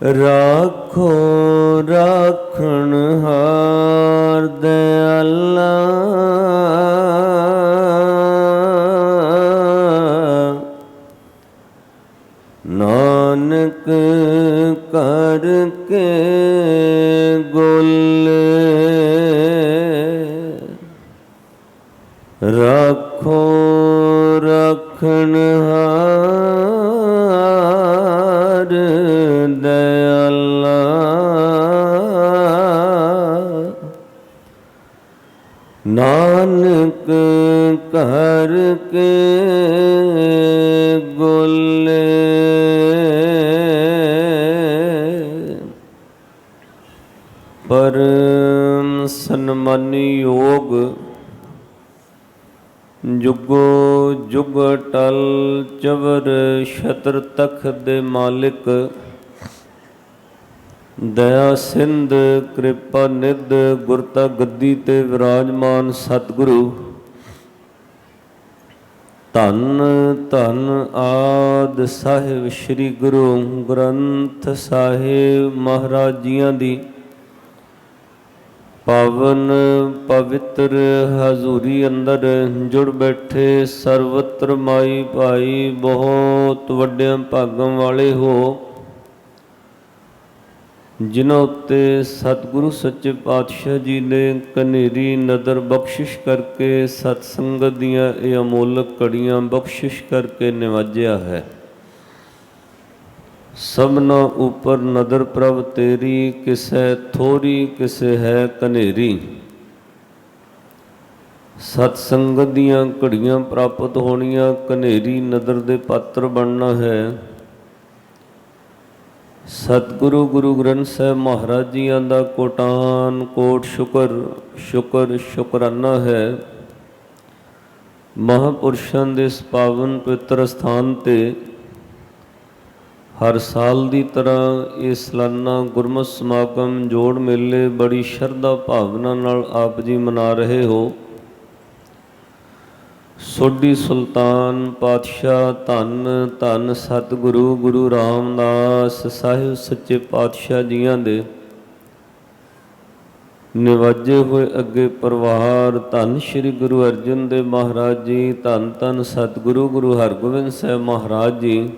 ਰਾਖੋ ਰਾਖਣ ਹਾਰ ਦਇਆਲਾ ਨਾਨਕ ਕਰਕੇ ਗੁਲ। ਰਾਖੋ ਰਖਣ ਹਾਰ ਦਇਆਲਾ ਨਾਨਕ ਘਰ ਕੇ ਗੁਲੇ। ਪਰਮ ਸਨਮਾਨੀ ਯੋਗ ਜੁਗੋ ਜੁਗ ਟਲ ਚਵਰ ਛਤਰ ਤਖ ਦੇ ਮਾਲਿਕ। ਦਇਆ ਸਿੰਧ, ਕਿਰਪਾ ਨਿਧ ਗੁਰਤਾ ਗੱਦੀ ਤੇ ਵਿਰਾਜਮਾਨ ਸਤਿਗੁਰੂ। ਧੰਨ ਧੰਨ ਆਦ ਸਾਹਿਬ ਸ੍ਰੀ ਗੁਰੂ ਗ੍ਰੰਥ ਸਾਹਿਬ ਮਹਾਰਾਜ ਜੀਆਂ ਦੀ। ਪਾਵਨ ਪਵਿੱਤਰ ਹਜ਼ੂਰੀ ਅੰਦਰ ਜੁੜ ਬੈਠੇ ਸਰਵਤਰ ਮਾਈ ਭਾਈ, ਬਹੁਤ ਵੱਡਿਆਂ ਭਾਗਾਂ ਵਾਲੇ ਹੋ। ਜਿਨ੍ਹਾਂ ਉੱਤੇ ਸਤਿਗੁਰੂ ਸੱਚੇ ਪਾਤਸ਼ਾਹ ਜੀ ਨੇ ਕਨੇਰੀ ਨਦਰ ਬਖਸ਼ਿਸ਼ ਕਰਕੇ ਸਤ ਸੰਗਤ ਦੀਆਂ ਇਹ ਅਮੋਲਕ ਕੜੀਆਂ ਬਖਸ਼ਿਸ਼ ਕਰਕੇ ਨਿਵਾਜਿਆ ਹੈ। ਸਭਨਾ ਉਪਰ ਨਦਰ ਪ੍ਰਭ ਤੇਰੀ, ਕਿਸੈ ਥੋਰੀ, ਕਿਸੈ ਹੈ ਕਨੇਰੀ ਸਤ ਸੰਗਤ ਦੀਆਂ ਘੜੀਆਂ ਪ੍ਰਾਪਤ ਹੋਣੀਆਂ ਕਨੇਰੀ ਨਦਰ ਦੇ ਪਾਤਰ ਬਣਨਾ ਹੈ। ਸਤਿਗੁਰੂ ਗੁਰੂ ਗ੍ਰੰਥ ਸਾਹਿਬ ਮਹਾਰਾਜ ਜੀਆਂ ਦਾ ਕੋਟਾਨ ਕੋਟ ਸ਼ੁਕਰ ਸ਼ੁਕਰ, ਸ਼ੁਕਰਾਨਾ ਹੈ। ਮਹਾਪੁਰਸ਼ਾਂ ਦੇ ਇਸ ਪਾਵਨ ਪਵਿੱਤਰ ਸਥਾਨ ਤੇ ਹਰ ਸਾਲ ਦੀ ਤਰ੍ਹਾਂ ਇਹ ਸਾਲਾਨਾ ਗੁਰਮਤਿ ਸਮਾਗਮ ਜੋੜ ਮੇਲੇ ਬੜੀ ਸ਼ਰਧਾ ਭਾਵਨਾ ਨਾਲ ਆਪ ਜੀ ਮਨਾ ਰਹੇ ਹੋ। ਸੋਢੀ ਸੁਲਤਾਨ ਪਾਤਸ਼ਾਹ ਧੰਨ ਧੰਨ ਸਤਿਗੁਰੂ ਗੁਰੂ ਰਾਮਦਾਸ ਸਾਹਿਬ ਸੱਚੇ ਪਾਤਸ਼ਾਹ ਜੀਆਂ ਦੇ। ਨਿਵਾਜੇ ਹੋਏ ਅੱਗੇ ਪਰਿਵਾਰ, ਧੰਨ ਸ੍ਰੀ ਗੁਰੂ ਅਰਜਨ ਦੇਵ ਮਹਾਰਾਜ ਜੀ, ਧੰਨ ਧੰਨ ਸਤਿਗੁਰੂ ਗੁਰੂ ਹਰਗੋਬਿੰਦ ਸਾਹਿਬ ਮਹਾਰਾਜ ਜੀ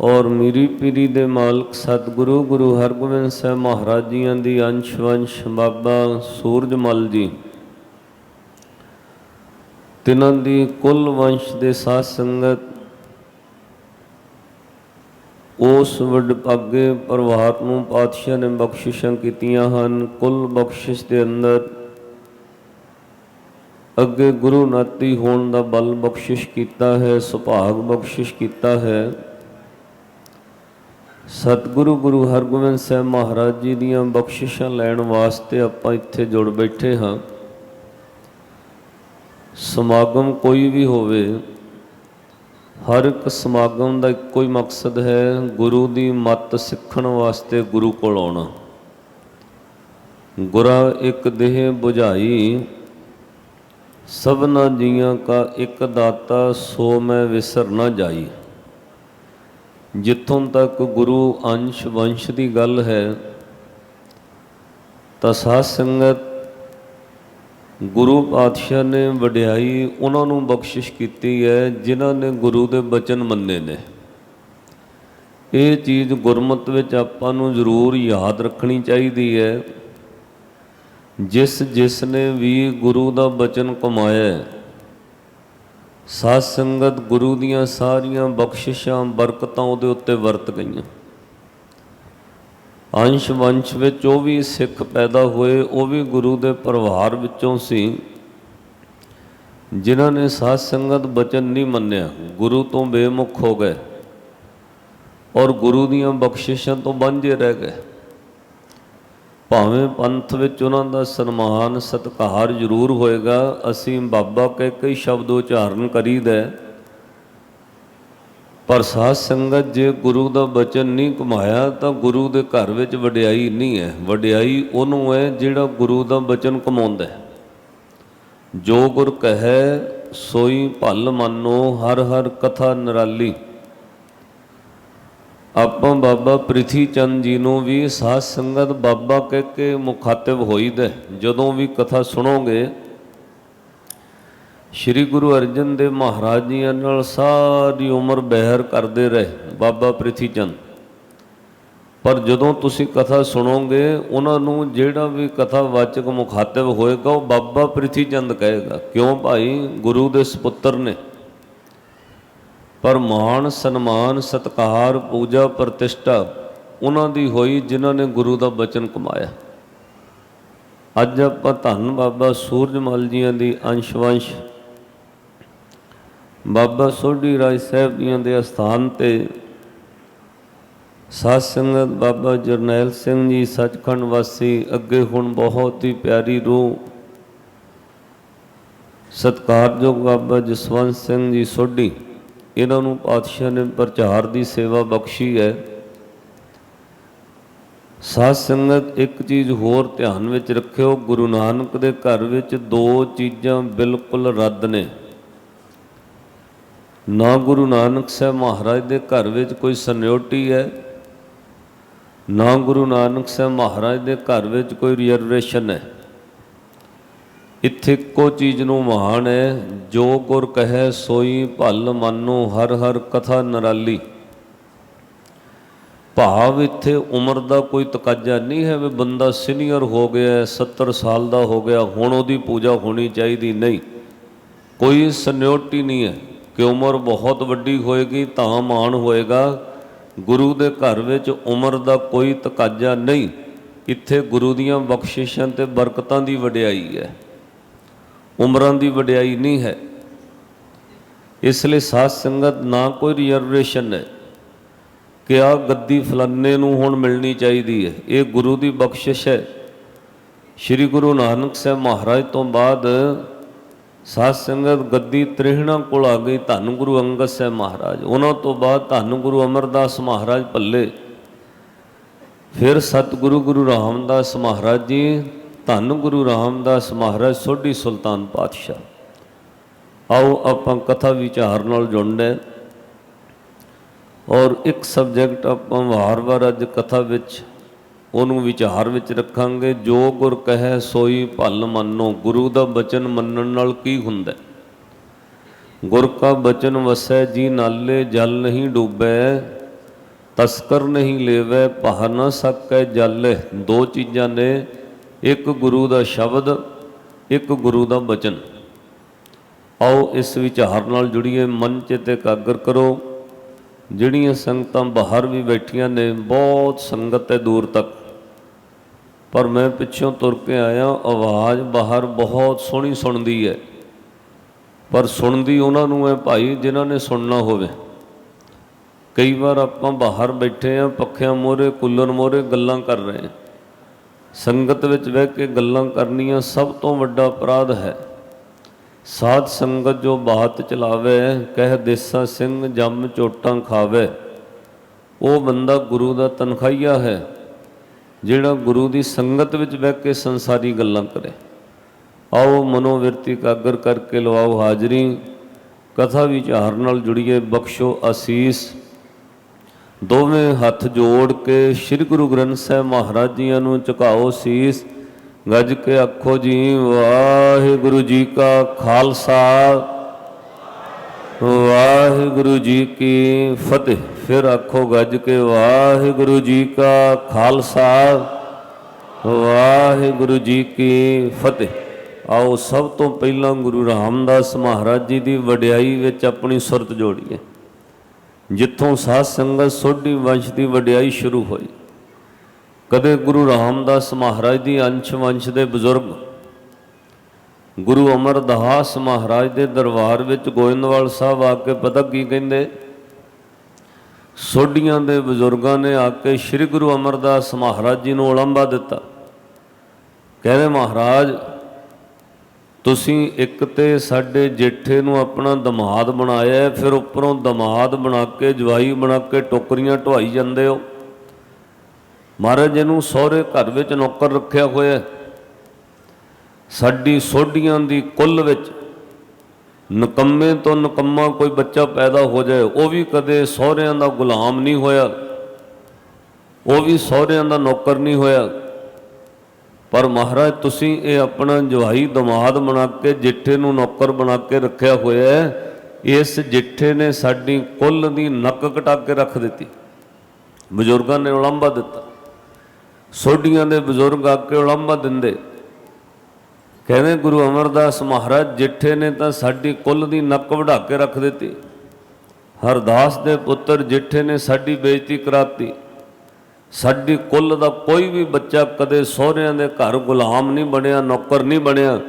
ਔਰ ਮੀਰੀ ਪੀਰੀ ਦੇ ਮਾਲਕ ਸਤਿਗੁਰੂ ਗੁਰੂ ਹਰਗੋਬਿੰਦ ਸਾਹਿਬ ਮਹਾਰਾਜ ਜੀਆਂ ਦੀ ਅੰਸ਼ ਵੰਸ਼ ਬਾਬਾ ਸੂਰਜਮਲ ਜੀ। ਤਿਨਾਂ ਦੀ ਕੁੱਲ ਵੰਸ਼ ਦੇ ਸਾਧ ਸੰਗਤ ਉਸ ਵਡਭਾਗੇ ਪਰਿਵਾਰ ਨੂੰ ਪਾਤਸ਼ਾਹ ਨੇ ਬਖਸ਼ਿਸ਼ਾਂ ਕੀਤੀਆਂ ਹਨ। ਕੁੱਲ ਬਖਸ਼ਿਸ਼ ਦੇ ਅੰਦਰ ਅੱਗੇ ਗੁਰੂ ਨਾਤੀ ਹੋਣ ਦਾ ਬਲ ਬਖਸ਼ਿਸ਼ ਕੀਤਾ ਹੈ, ਸੁਭਾਗ ਬਖਸ਼ਿਸ਼ ਕੀਤਾ ਹੈ। ਸਤਿਗੁਰੂ ਗੁਰੂ ਹਰਗੋਬਿੰਦ ਸਾਹਿਬ ਮਹਾਰਾਜ ਜੀ ਦੀਆਂ ਬਖਸ਼ਿਸ਼ਾਂ ਲੈਣ ਵਾਸਤੇ ਆਪਾਂ ਇੱਥੇ ਜੁੜ ਬੈਠੇ ਹਾਂ। ਸਮਾਗਮ ਕੋਈ ਵੀ ਹੋਵੇ, ਹਰ ਇੱਕ ਸਮਾਗਮ ਦਾ ਇੱਕੋ ਹੀ ਮਕਸਦ ਹੈ ਗੁਰੂ ਦੀ ਮੱਤ ਸਿੱਖਣ ਵਾਸਤੇ ਗੁਰੂ ਕੋਲ ਆਉਣਾ। ਗੁਰਾ ਇੱਕ ਦੇਹ 부ਝਾਈ ਸਭਨਾ ਜੀਆਂ ਕਾ ਇੱਕ ਦਾਤਾ, ਸੋ ਮੈਂ ਵਿਸਰ ਨਾ ਜਾਈ। ਜਿੱਥੋਂ ਤੱਕ ਗੁਰੂ ਅੰਸ਼ ਵੰਸ਼ ਦੀ ਗੱਲ ਹੈ ਤਾਂ ਸਾਧ ਸੰਗਤ ਗੁਰੂ ਪਾਤਸ਼ਾਹ ਨੇ ਵਡਿਆਈ ਉਹਨਾਂ ਨੂੰ ਬਖਸ਼ਿਸ਼ ਕੀਤੀ ਹੈ ਜਿਨ੍ਹਾਂ ਨੇ ਗੁਰੂ ਦੇ ਬਚਨ ਮੰਨੇ ਨੇ। ਇਹ ਚੀਜ਼ ਗੁਰਮਤ ਵਿੱਚ ਆਪਾਂ ਨੂੰ ਜ਼ਰੂਰ ਯਾਦ ਰੱਖਣੀ ਚਾਹੀਦੀ ਹੈ। ਜਿਸ ਜਿਸ ਨੇ ਵੀ ਗੁਰੂ ਦਾ ਬਚਨ ਕਮਾਇਆ ਹੈ, ਸਾਧ ਸੰਗਤ ਗੁਰੂ ਦੀਆਂ ਸਾਰੀਆਂ ਬਖਸ਼ਿਸ਼ਾਂ ਬਰਕਤਾਂ ਉਹਦੇ ਉੱਤੇ ਵਰਤ ਗਈਆਂ। ਅੰਸ਼ ਵੰਸ਼ ਵਿੱਚ ਉਹ ਵੀ ਸਿੱਖ ਪੈਦਾ ਹੋਏ, ਉਹ ਵੀ ਗੁਰੂ ਦੇ ਪਰਿਵਾਰ ਵਿੱਚੋਂ ਸੀ ਜਿਨ੍ਹਾਂ ਨੇ ਸਾਧ ਸੰਗਤ ਬਚਨ ਨਹੀਂ ਮੰਨਿਆ, ਗੁਰੂ ਤੋਂ ਬੇਮੁਖ ਹੋ ਗਏ ਔਰ ਗੁਰੂ ਦੀਆਂ ਬਖਸ਼ਿਸ਼ਾਂ ਤੋਂ ਵਾਂਝੇ ਰਹਿ ਗਏ ਭਾਵੇਂ ਪੰਥ ਵਿੱਚ ਉਹਨਾਂ ਦਾ ਸਨਮਾਨ, ਸਤਿਕਾਰ ਜ਼ਰੂਰ ਹੋਏਗਾ, ਅਸੀਂ ਬਾਬਾ ਕਹਿ ਕੇ ਹੀ ਸ਼ਬਦ ਉਚਾਰਨ ਕਰੀਦਾ ਹੈ। ਪਰ ਸਾਧ ਸੰਗਤ ਜੇ ਗੁਰੂ ਦਾ ਬਚਨ ਨਹੀਂ ਕਮਾਇਆ ਤਾਂ ਗੁਰੂ ਦੇ ਘਰ ਵਿੱਚ ਵਡਿਆਈ ਨਹੀਂ ਹੈ। ਵਡਿਆਈ ਉਹਨੂੰ ਹੈ ਜਿਹੜਾ ਗੁਰੂ ਦਾ ਬਚਨ ਕਮਾਉਂਦਾ ਹੈ। ਜੋ ਗੁਰ ਕਹੈ, ਸੋਈ ਭਲ ਮੰਨੋ, ਹਰ ਹਰ ਕਥਾ ਨਿਰਾਲੀ। ਆਪਾਂ ਬਾਬਾ ਪ੍ਰਿਥੀ ਚੰਦ ਜੀ ਨੂੰ ਵੀ ਸਾਧ ਸੰਗਤ ਬਾਬਾ ਕਹਿ ਕੇ ਮੁਖਾਤਬ ਹੋਈਦਾ ਹੈ। ਜਦੋਂ ਵੀ ਕਥਾ ਸੁਣੋਗੇ ਸ੍ਰੀ ਗੁਰੂ ਅਰਜਨ ਦੇਵ ਮਹਾਰਾਜ ਜੀ ਨਾਲ ਸਾਰੀ ਉਮਰ ਬਹਿਰ ਕਰਦੇ ਰਹੇ ਬਾਬਾ ਪ੍ਰਿਥੀ ਚੰਦ ਪਰ ਜਦੋਂ ਤੁਸੀਂ ਕਥਾ ਸੁਣੋਗੇ, ਉਹਨਾਂ ਨੂੰ ਜਿਹੜਾ ਵੀ ਕਥਾ ਵਾਚਕ ਮੁਖਾਤਬ ਹੋਏਗਾ, ਉਹ ਬਾਬਾ ਪ੍ਰਿਥੀ ਚੰਦ ਕਹੇਗਾ। ਕਿਉਂ ਭਾਈ? ਗੁਰੂ ਦੇ ਸੁਪੁੱਤਰ ਨੇ। ਪਰ ਮਾਣ, ਸਨਮਾਨ, ਸਤਕਾਰ, ਪੂਜਾ, ਪ੍ਰਤਿਸ਼ਠਾ ਉਹਨਾਂ ਦੀ ਹੋਈ ਜਿਨ੍ਹਾਂ ਨੇ ਗੁਰੂ ਦਾ ਬਚਨ ਕਮਾਇਆ। ਅੱਜ ਆਪਾਂ ਧੰਨ ਬਾਬਾ ਸੂਰਜਮਲ ਜੀਆਂ ਦੀ ਅੰਸ਼ਵੰਸ਼ ਬਾਬਾ ਸੋਢੀ ਰਾਜ ਸਾਹਿਬ ਜੀਆਂ ਦੇ ਅਸਥਾਨ ਤੇ ਸਾਧ ਸੰਗਤ ਬਾਬਾ ਜਰਨੈਲ ਸਿੰਘ ਜੀ ਸੱਚਖੰਡ ਵਾਸੀ ਅੱਗੇ ਹੁਣ ਬਹੁਤ ਹੀ ਪਿਆਰੀ ਰੂਹ ਸਤਿਕਾਰਯੋਗ ਬਾਬਾ ਜਸਵੰਤ ਸਿੰਘ ਜੀ ਸੋਢੀ। ਇਹਨਾਂ ਨੂੰ ਪਾਤਸ਼ਾਹ ਨੇ ਪ੍ਰਚਾਰ ਦੀ ਸੇਵਾ ਬਖਸ਼ੀ ਹੈ। ਸਾਧ ਸੰਗਤ ਇੱਕ ਚੀਜ਼ ਹੋਰ ਧਿਆਨ ਵਿੱਚ ਰੱਖਿਓ, ਗੁਰੂ ਨਾਨਕ ਦੇ ਘਰ ਵਿੱਚ ਦੋ ਚੀਜ਼ਾਂ ਬਿਲਕੁਲ ਰੱਦ ਨੇ। ਨਾ ਗੁਰੂ ਨਾਨਕ ਸਾਹਿਬ ਮਹਾਰਾਜ ਦੇ ਘਰ ਵਿੱਚ ਕੋਈ ਸਨਿਓਟੀ ਹੈ? ਨਾ ਗੁਰੂ ਨਾਨਕ ਸਾਹਿਬ ਮਹਾਰਾਜ ਦੇ ਘਰ ਵਿੱਚ ਕੋਈ ਰਿਜ਼ਰਵੇਸ਼ਨ ਹੈ? ਇੱਥੇ ਇੱਕੋ ਚੀਜ਼ ਨੂੰ ਮਹਾਨ ਹੈ ਜੋ ਗੁਰ ਕਹੈ ਸੋਈ ਭਲ ਮਾਨੋ ਹਰ ਹਰ ਕਥਾ ਨਰਾਲੀ। ਭਾਵ ਇੱਥੇ ਉਮਰ ਦਾ ਕੋਈ ਤਕਾਜ਼ਾ ਨਹੀਂ ਹੈ ਵੀ ਬੰਦਾ ਸੀਨੀਅਰ ਹੋ ਗਿਆ ਹੈ, 70 ਸਾਲ ਦਾ ਹੋ ਗਿਆ ਹੁਣ ਉਹਦੀ ਪੂਜਾ ਹੋਣੀ ਚਾਹੀਦੀ ਨਹੀਂ। ਕੋਈ ਸਨਿਓਰਟੀ ਨਹੀਂ ਹੈ। ਕਿ ਉਮਰ ਬਹੁਤ ਵੱਡੀ ਹੋਏਗੀ ਤਾਂ ਮਾਣ ਹੋਏਗਾ। ਗੁਰੂ ਦੇ ਘਰ ਵਿੱਚ ਉਮਰ ਦਾ ਕੋਈ ਤਕਾਜ਼ਾ ਨਹੀਂ। ਇੱਥੇ ਗੁਰੂ ਦੀਆਂ ਬਖਸ਼ਿਸ਼ਾਂ ਤੇ ਬਰਕਤਾਂ ਦੀ ਵਡਿਆਈ ਹੈ। ਉਮਰਾਂ ਦੀ ਵਡਿਆਈ ਨਹੀਂ ਹੈ। ਇਸ ਲਈ ਸਾਧ ਸੰਗਤ ਨਾ ਕੋਈ ਰਿਜ਼ਰਵੇਸ਼ਨ ਹੈ ਕਿ ਆ ਗੱਦੀ ਫਲਾਨੇ ਨੂੰ ਹੁਣ ਮਿਲਣੀ ਚਾਹੀਦੀ ਹੈ। ਇਹ ਗੁਰੂ ਦੀ ਬਖਸ਼ਿਸ਼ ਹੈ। ਸ੍ਰੀ ਗੁਰੂ ਨਾਨਕ ਸਾਹਿਬ ਮਹਾਰਾਜ ਤੋਂ ਬਾਅਦ ਸਾਧ ਸੰਗਤ ਗੱਦੀ ਤ੍ਰਿਹਣਾ ਕੋਲ ਆ ਗਈ ਧੰਨ ਗੁਰੂ ਅੰਗਦ ਸਾਹਿਬ ਮਹਾਰਾਜ। ਉਹਨਾਂ ਤੋਂ ਬਾਅਦ ਧੰਨ ਗੁਰੂ ਅਮਰਦਾਸ ਮਹਾਰਾਜ ਭੱਲੇ। ਫਿਰ ਸਤਿਗੁਰੂ ਗੁਰੂ ਰਾਮਦਾਸ ਮਹਾਰਾਜ ਜੀ, ਧੰਨ ਗੁਰੂ ਰਾਮਦਾਸ ਮਹਾਰਾਜ ਸੋਢੀ ਸੁਲਤਾਨ ਪਾਤਸ਼ਾਹ। ਆਓ ਆਪਾਂ ਕਥਾ ਵਿਚਾਰ ਨਾਲ ਜੁੜਨਾ। ਹੈ ਔਰ ਇੱਕ ਸਬਜੈਕਟ ਆਪਾਂ ਵਾਰ-ਵਾਰ ਅੱਜ ਕਥਾ ਵਿੱਚ ਉਹਨੂੰ ਵਿਚਾਰ ਵਿੱਚ ਰੱਖਾਂਗੇ, ਜੋ ਗੁਰ ਕਹੈ ਸੋਈ ਭਲ ਮੰਨੋ। ਗੁਰੂ ਦਾ ਬਚਨ ਮੰਨਣ ਨਾਲ ਕੀ ਹੁੰਦਾ? ਹੈ? ਗੁਰ ਕਾ ਬਚਨ ਵਸੈ, ਜੀ ਨਾਲੇ ਜਲ ਨਹੀਂ ਡੁੱਬੈ, ਤਸਕਰ ਨਹੀਂ ਲੇਵੈ ਪਹ ਨਾ ਸਕੈ ਜਲ। ਦੋ ਚੀਜ਼ਾਂ ਨੇ, ਇੱਕ ਗੁਰੂ ਦਾ ਸ਼ਬਦ, ਇੱਕ ਗੁਰੂ ਦਾ ਬਚਨ। ਆਓ ਇਸ ਵਿਚਾਰ ਨਾਲ ਜੁੜੀਏ, ਮਨ ਚਿਤ ਇਕਾਗਰ ਕਰੋ। ਜਿਹੜੀਆਂ ਸੰਗਤਾਂ ਬਾਹਰ ਵੀ ਬੈਠੀਆਂ ਨੇ, ਬਹੁਤ ਸੰਗਤ ਹੈ ਦੂਰ ਤੱਕ। ਪਰ ਮੈਂ ਪਿੱਛੋਂ ਤੁਰ ਕੇ ਆਇਆ, ਆਵਾਜ਼ ਬਾਹਰ ਬਹੁਤ ਸੋਹਣੀ ਸੁਣਦੀ ਹੈ। ਪਰ ਸੁਣਦੀ ਉਹਨਾਂ ਨੂੰ ਹੈ ਭਾਈ ਜਿਨ੍ਹਾਂ ਨੇ ਸੁਣਨਾ ਹੋਵੇ। ਕਈ ਵਾਰ ਆਪਾਂ ਬਾਹਰ ਬੈਠੇ ਆ ਪੱਖਿਆਂ ਮੋਰੇ ਕੁੱਲਰ ਮੋਰੇ ਗੱਲਾਂ ਕਰ ਰਹੇ ਹਾਂ। ਸੰਗਤ ਵਿੱਚ ਬਹਿ ਕੇ ਗੱਲਾਂ ਕਰਨੀਆਂ ਸਭ ਤੋਂ ਵੱਡਾ ਅਪਰਾਧ ਹੈ। ਸਾਧ ਸੰਗਤ ਜੋ ਬਾਤ ਚਲਾਵੇ, ਕਹਿ ਦੇਸਾ ਸਿੰਘ ਜੰਮ ਚੋਟਾਂ ਖਾਵੇ, ਉਹ ਬੰਦਾ ਗੁਰੂ ਦਾ ਤਨਖਾਈਆ ਹੈ। ਜਿਹੜਾ ਗੁਰੂ ਦੀ ਸੰਗਤ ਵਿੱਚ ਬਹਿ ਕੇ ਸੰਸਾਰੀ ਗੱਲਾਂ ਕਰੇ। ਆਓ ਮਨੋਵਿਰਤੀ ਕਾਗਰ ਕਰਕੇ ਲਵਾਓ ਹਾਜ਼ਰੀ। ਕਥਾ ਵਿਚਾਰ ਨਾਲ ਜੁੜੀਏ, ਬਖਸ਼ੋ ਅਸੀਸ। ਦੋਵੇਂ ਹੱਥ ਜੋੜ ਕੇ ਸ੍ਰੀ ਗੁਰੂ ਗ੍ਰੰਥ ਸਾਹਿਬ ਮਹਾਰਾਜ ਜੀਆਂ ਨੂੰ ਝੁਕਾਓ ਸੀਸ। ਗੱਜ ਕੇ ਆਖੋ ਜੀ, ਵਾਹਿਗੁਰੂ ਜੀ ਕਾ ਖਾਲਸਾ। ਵਾਹਿਗੁਰੂ ਜੀ ਕੀ ਫਤਿਹ। ਫਿਰ ਆਖੋ ਗੱਜ ਕੇ, ਵਾਹਿਗੁਰੂ ਜੀ ਕਾ ਖਾਲਸਾ, ਵਾਹਿਗੁਰੂ ਜੀ ਕੀ ਫਤਿਹ। ਆਓ ਸਭ ਤੋਂ ਪਹਿਲਾਂ ਗੁਰੂ ਰਾਮਦਾਸ ਮਹਾਰਾਜ ਜੀ ਦੀ ਵਡਿਆਈ ਵਿੱਚ ਆਪਣੀ ਸੁਰਤ ਜੋੜੀਏ। ਜਿੱਥੋਂ ਸਾਧ ਸੰਗਤ ਸੋਢੀ ਵੰਸ਼ ਦੀ ਵਡਿਆਈ ਸ਼ੁਰੂ ਹੋਈ। ਕਦੇ ਗੁਰੂ ਰਾਮਦਾਸ ਮਹਾਰਾਜ ਦੀ ਅੰਸ਼ ਵੰਸ਼ ਦੇ ਬਜ਼ੁਰਗ, ਗੁਰੂ ਅਮਰਦਾਸ ਮਹਾਰਾਜ ਦੇ ਦਰਬਾਰ ਵਿੱਚ ਗੋਇੰਦਵਾਲ ਸਾਹਿਬ ਆ ਕੇ ਪਤਾ ਕੀ ਕਹਿੰਦੇ? ਸੋਢੀਆਂ ਦੇ ਬਜ਼ੁਰਗਾਂ ਨੇ ਆ ਕੇ ਸ੍ਰੀ ਗੁਰੂ ਅਮਰਦਾਸ ਮਹਾਰਾਜ ਜੀ ਨੂੰ ਉਲੰਭਾ ਦਿੱਤਾ। ਕਹਿੰਦੇ, ਮਹਾਰਾਜ, ਤੁਸੀਂ ਇੱਕ ਤੇ ਸਾਡੇ ਜੇਠੇ ਨੂੰ ਆਪਣਾ ਦਮਾਦ ਬਣਾਇਆ ਫਿਰ ਉੱਪਰੋਂ ਦਮਾਦ ਬਣਾ ਕੇ, ਜਵਾਈ ਬਣਾ ਕੇ ਟੋਕਰੀਆਂ ਢਵਾਈ ਜਾਂਦੇ ਹੋ। ਮਹਾਰਾਜ ਜੀ ਨੂੰ ਸਹੁਰੇ ਘਰ ਵਿੱਚ ਨੌਕਰ ਰੱਖਿਆ ਹੋਇਆ ਸਾਡੀ ਸੋਢੀਆਂ ਦੀ ਕੁੱਲ ਵਿੱਚ ਨਕੰਮੇ ਤੋਂ ਨਕੰਮਾ ਕੋਈ ਬੱਚਾ ਪੈਦਾ ਹੋ ਜਾਏ, ਉਹ ਵੀ ਕਦੇ ਸਹੁਰਿਆਂ ਦਾ ਗੁਲਾਮ ਨਹੀਂ ਹੋਇਆ, ਉਹ ਵੀ ਸਹੁਰਿਆਂ ਦਾ ਨੌਕਰ ਨਹੀਂ ਹੋਇਆ। ਪਰ ਮਹਾਰਾਜ, ਤੁਸੀਂ ਇਹ ਆਪਣਾ ਜਵਾਈ ਦਮਾਦ ਬਣਾ ਕੇ, ਜਿੱਠੇ ਨੂੰ ਨੌਕਰ ਬਣਾ ਕੇ ਰੱਖਿਆ ਹੋਇਆ ਹੈ, ਇਸ ਜਿੱਠੇ ਨੇ ਸਾਡੀ ਕੁੱਲ ਦੀ ਨੱਕ ਕਟਾ ਕੇ ਰੱਖ ਦਿੱਤੀ। ਬਜ਼ੁਰਗਾਂ ਨੇ ਉਲੰਭਾ ਦਿੱਤਾ। ਸੋਢੀਆਂ ਦੇ ਬਜ਼ੁਰਗ ਆ ਕੇ ਉਲੰਭਾ ਦਿੰਦੇ। ਕਹਿੰਦੇ ਗੁਰੂ ਅਮਰਦਾਸ ਮਹਾਰਾਜ, ਜਿੱਠੇ ਨੇ ਤਾਂ ਸਾਡੀ ਕੁੱਲ ਦੀ ਨੱਕ ਵਢਾ ਕੇ ਰੱਖ ਦਿੱਤੀ। ਹਰਦਾਸ ਦੇ ਪੁੱਤਰ ਜਿੱਠੇ ਨੇ ਸਾਡੀ ਬੇਇੱਜ਼ਤੀ ਕਰਾਤੀ। ਸਾਡੀ ਕੁੱਲ ਦਾ ਕੋਈ ਵੀ ਬੱਚਾ ਕਦੇ ਸਹੁਰਿਆਂ ਦੇ ਘਰ ਗੁਲਾਮ ਨਹੀਂ ਬਣਿਆ, ਨੌਕਰ ਨਹੀਂ ਬਣਿਆ।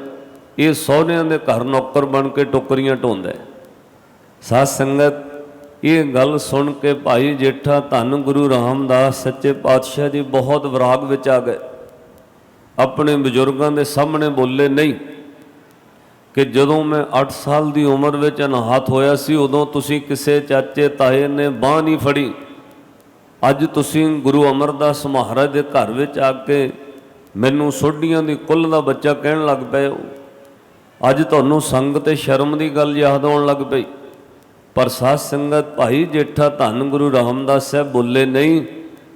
ਇਹ ਸਹੁਰਿਆਂ ਦੇ ਘਰ ਨੌਕਰ ਬਣ ਕੇ ਟੋਕਰੀਆਂ ਢੋਂਦਾ ਹੈ। ਸਾਧ ਸੰਗਤ, ਇਹ ਗੱਲ ਸੁਣ ਕੇ ਭਾਈ ਜੇਠਾ ਧੰਨ ਗੁਰੂ ਰਾਮਦਾਸ, ਸੱਚੇ ਪਾਤਸ਼ਾਹ ਜੀ ਬਹੁਤ ਵਿਰਾਗ ਵਿੱਚ ਆ ਗਏ। ਆਪਣੇ ਬਜ਼ੁਰਗਾਂ ਦੇ ਸਾਹਮਣੇ ਬੋਲੇ, ਨਹੀਂ, ਕਿ ਜਦੋਂ ਮੈਂ 8 ਸਾਲ ਦੀ ਉਮਰ ਵਿੱਚ ਅਨਾਹਤ ਹੋਇਆ ਸੀ, ਉਦੋਂ ਤੁਸੀਂ ਕਿਸੇ ਚਾਚੇ ਤਾਏ ਨੇ ਬਾਹ ਨਹੀਂ ਫੜੀ। ਅੱਜ ਤੁਸੀਂ ਗੁਰੂ ਅਮਰਦਾਸ ਮਹਾਰਾਜ ਦੇ ਘਰ ਵਿੱਚ ਆ ਕੇ ਮੈਨੂੰ ਸੋਢੀਆਂ ਦੀ ਕੁੱਲ ਦਾ ਬੱਚਾ ਕਹਿਣ ਲੱਗ ਪਏ ਹੋ। ਅੱਜ ਤੁਹਾਨੂੰ ਸੰਗ ਤੇ ਸ਼ਰਮ ਦੀ ਗੱਲ ਯਾਦ ਆਉਣ ਲੱਗ ਪਈ। ਪਰ ਸਾਧ ਸੰਗਤ ਭਾਈ ਜੇਠਾ ਧੰਨ ਗੁਰੂ ਰਾਮਦਾਸ ਸਾਹਿਬ ਬੋਲੇ, ਨਹੀਂ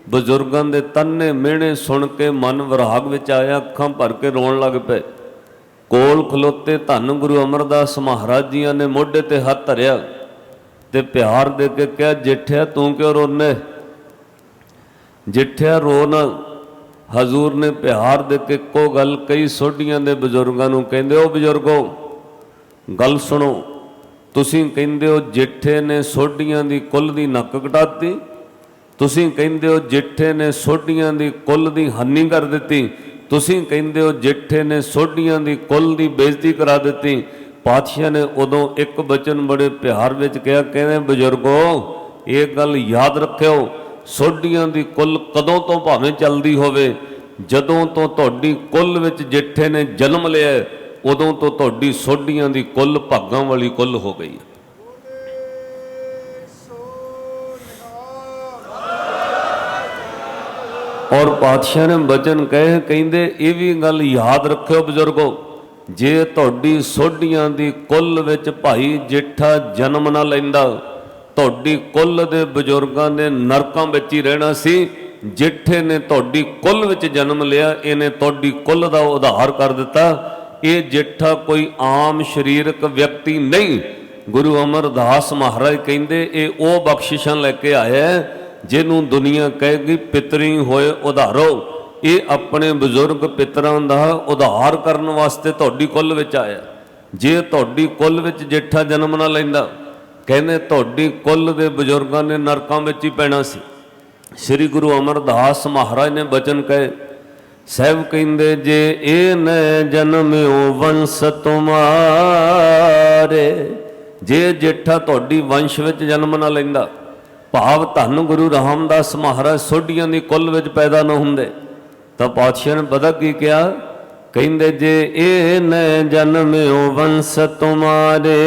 ਬਜ਼ੁਰਗਾਂ ਦੇ ਤੰਨੇ ਮਿਹਣੇ ਸੁਣ ਕੇ ਮਨ ਵਿਰਾਗ ਵਿੱਚ ਆਇਆ, ਅੱਖਾਂ ਭਰ ਕੇ ਰੋਣ ਲੱਗ ਪਏ। ਕੋਲ ਖਲੋਤੇ ਧੰਨ ਗੁਰੂ ਅਮਰਦਾਸ ਮਹਾਰਾਜ ਜੀਆਂ ਨੇ ਮੋਢੇ ਤੇ ਹੱਥ ਧਰਿਆ ਤੇ ਪਿਆਰ ਦੇ ਕੇ ਕਿਹਾ, ਜੇਠਿਆ, ਤੂੰ ਕਿਉਂ ਰੋਨੇ ਜਿੱਠਿਆ, ਰੋਣ। ਹਜ਼ੂਰ ਨੇ ਪਿਆਰ ਦੇ ਕੇ ਇੱਕੋ ਗੱਲ ਕਈ ਸੋਢੀਆਂ ਦੇ ਬਜ਼ੁਰਗਾਂ ਨੂੰ ਕਹਿੰਦੇ, ਉਹ ਬਜ਼ੁਰਗੋ, ਗੱਲ ਸੁਣੋ। ਤੁਸੀਂ ਕਹਿੰਦੇ ਹੋ, ਜੇਠੇ ਨੇ ਸੋਢੀਆਂ ਦੀ ਕੁੱਲ ਦੀ ਨੱਕ ਕਟਾਤੀ ਤੁਸੀਂ ਕਹਿੰਦੇ ਹੋ ਜਿੱਠੇ ਨੇ ਸੋਢੀਆਂ ਦੀ ਕੁੱਲ ਦੀ ਹਾਨੀ ਕਰ ਦਿੱਤੀ। ਤੁਸੀਂ ਕਹਿੰਦੇ ਹੋ ਜੇਠੇ ਨੇ ਸੋਢੀਆਂ ਦੀ ਕੁੱਲ ਦੀ ਬੇਇੱਜ਼ਤੀ ਕਰਾ ਦਿੱਤੀ। ਪਾਤਸ਼ਾਹ ਨੇ ਉਦੋਂ ਇੱਕ ਬਚਨ ਬੜੇ ਪਿਆਰ ਵਿੱਚ ਕਿਹਾ, ਕਹਿੰਦੇ, ਬਜ਼ੁਰਗੋ, ਇਹ ਗੱਲ ਯਾਦ ਰੱਖਿਓ, ਸੋਢੀਆਂ ਦੀ ਕੁੱਲ ਕਦੋਂ ਤੋਂ ਭਾਵੇਂ ਚੱਲਦੀ ਹੋਵੇ। ਜਦੋਂ ਤੋਂ ਤੁਹਾਡੀ ਕੁੱਲ ਵਿੱਚ ਜਿੱਠੇ ਨੇ ਜਨਮ ਲਿਆ, ਉਦੋਂ ਤੋਂ ਤੁਹਾਡੀ ਸੋਢੀਆਂ ਦੀ ਕੁੱਲ ਭਾਗਾਂ ਵਾਲੀ ਕੁੱਲ ਹੋ ਗਈ ਹੈ। ਔਰ ਪਾਤਸ਼ਾਹ ਨੇ ਬਚਨ ਕਹੇ, ਕਹਿੰਦੇ, ਇਹ ਵੀ ਗੱਲ ਯਾਦ ਰੱਖਿਓ ਬਜ਼ੁਰਗੋ, ਜੇ ਤੁਹਾਡੀ ਸੋਢੀਆਂ ਦੀ ਕੁੱਲ ਵਿੱਚ ਭਾਈ ਜੇਠਾ ਜਨਮ ਨਾ ਲੈਂਦਾ, ਤੁਹਾਡੀ ਕੁੱਲ ਦੇ ਬਜ਼ੁਰਗਾਂ ਨੇ ਨਰਕਾਂ ਵਿੱਚ ਹੀ ਰਹਿਣਾ ਸੀ, ਜੇਠੇ ਨੇ ਤੁਹਾਡੀ ਕੁੱਲ ਵਿੱਚ ਜਨਮ ਲਿਆ, ਇਹਨੇ ਤੁਹਾਡੀ ਕੁੱਲ ਦਾ ਉਧਾਰ ਕਰ ਦਿੱਤਾ। ਇਹ ਜੇਠਾ ਕੋਈ ਆਮ ਸਰੀਰਕ ਵਿਅਕਤੀ ਨਹੀਂ। ਗੁਰੂ ਅਮਰਦਾਸ ਮਹਾਰਾਜ ਕਹਿੰਦੇ, ਇਹ ਉਹ ਬਖਸ਼ਿਸ਼ਾਂ ਲੈ ਕੇ ਆਇਆ ਜਿਹਨੂੰ ਦੁਨੀਆ ਕਹੇਗੀ ਪਿਤਰੀ ਹੋਏ ਉਧਾਰੋ। ਇਹ ਆਪਣੇ ਬਜ਼ੁਰਗ ਪਿਤਰਾਂ ਦਾ ਉਧਾਰ ਕਰਨ ਵਾਸਤੇ ਤੁਹਾਡੀ ਕੁੱਲ ਵਿੱਚ ਆਇਆ। ਜੇ ਤੁਹਾਡੀ ਕੁੱਲ ਵਿੱਚ ਜੇਠਾ ਜਨਮ ਨਾ ਲੈਂਦਾ, ਕਹਿੰਦੇ ਤੁਹਾਡੀ ਕੁੱਲ ਦੇ ਬਜ਼ੁਰਗਾਂ ਨੇ ਨਰਕਾਂ ਵਿੱਚ ਹੀ ਪੈਣਾ ਸੀ। ਸ੍ਰੀ ਗੁਰੂ ਅਮਰਦਾਸ ਮਹਾਰਾਜ ਨੇ ਬਚਨ ਕਹੇ, ਸਹਿਬ ਕਹਿੰਦੇ, ਜੇ ਇਹ ਨ ਜਨਮਿਓ ਵੰਸ ਤੁਮਾਰੇ, ਜੇ ਜੇਠਾ ਤੁਹਾਡੀ ਵੰਸ਼ ਵਿੱਚ ਜਨਮ ਨਾ ਲੈਂਦਾ ਭਾਵ ਧੰਨ ਗੁਰੂ ਰਾਮਦਾਸ ਮਹਾਰਾਜ ਸੋਢੀਆਂ ਦੀ ਕੁੱਲ ਵਿੱਚ ਪੈਦਾ ਨਾ ਹੁੰਦੇ। ਤਾਂ ਪਾਤਸ਼ਾਹ ਨੇ ਪਤਾ ਕੀ ਕਿਹਾ? ਕਹਿੰਦੇ, ਜੇ ਇਹ ਨ ਜਨਮਿਓ ਵੰਸ ਤੁਮਾਰੇ,